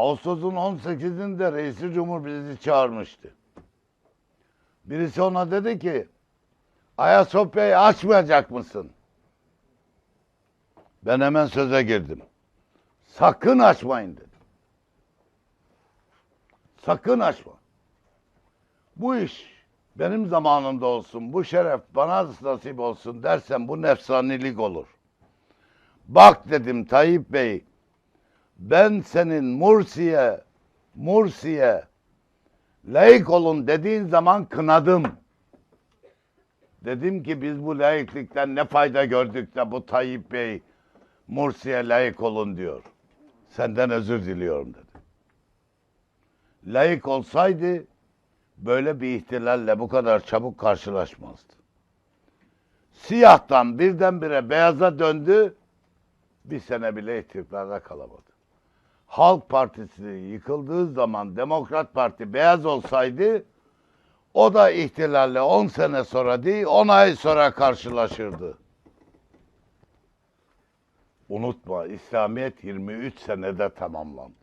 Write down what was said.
Ağustos'un 18'inde reisi cumhur bizi çağırmıştı. Birisi ona dedi ki Ayasofya'yı açmayacak mısın? Ben hemen söze girdim. Sakın açmayın dedim. Sakın açma. Bu iş benim zamanımda olsun, bu şeref bana nasip olsun dersen bu nefsanilik olur. Bak dedim Tayyip Bey, ben senin Mursi'ye, Mursi'ye layık olun dediğin zaman kınadım. Dedim ki biz bu layıklıktan ne fayda gördük de bu Tayyip Bey Mursi'ye layık olun diyor. Senden özür diliyorum dedim. Layık olsaydı böyle bir ihtilalle bu kadar çabuk karşılaşmazdı. Siyahtan birdenbire beyaza döndü, bir sene bile istikrarda kalamadı. Halk Partisi yıkıldığı zaman Demokrat Parti beyaz olsaydı o da ihtilalle 10 sene sonra değil 10 ay sonra karşılaşırdı. Unutma İslamiyet 23 senede tamamlandı.